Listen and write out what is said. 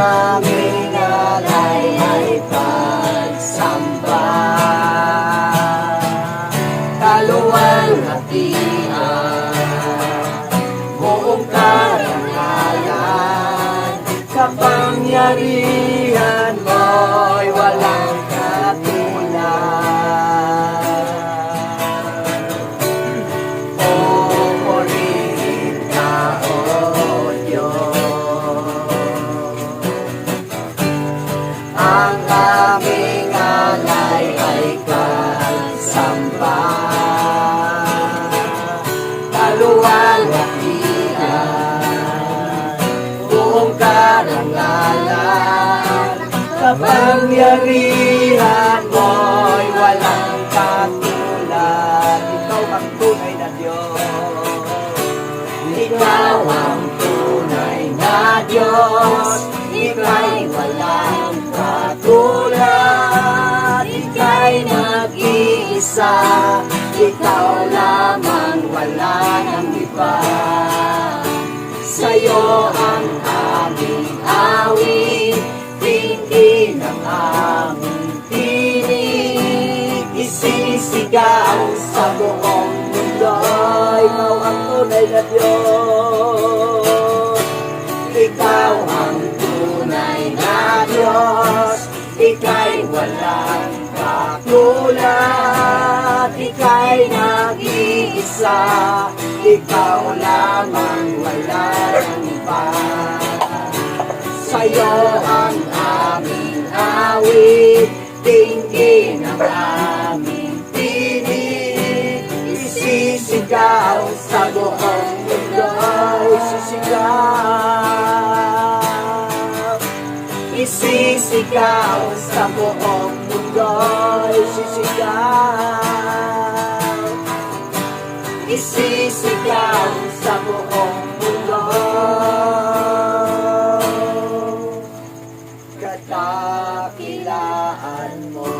aming alay ay pagsamba. Kaluwang hatian, buong karangalan, kapangyarihan. Ang aming alay ay kasamba Kaluwalhatian Buong karangalan. Kapangyarihan mo'y walang katulad. Ikaw ang tunay na Diyos. Ikaw ang tunay na Diyos. Ika'y walang nag-iisa Ikaw lamang wala ng iba. Sa'yo ang aming awit Tingin ang aming tinig. Isisigaw sa buong mundo Ikaw ang tunay na Diyos. Ikaw ang tunay na Diyos Ika'y walang katulad Ika'y nag-iisa Ikaw lamang wala ng iba. Sa'yo ang aming awit Tingin ang aming tinig. Isisigaw sa buong mundo Isisigaw. Isisigaw sa buong mundo Isisigaw Isisigaw sa buong mundo. Katakilaan mo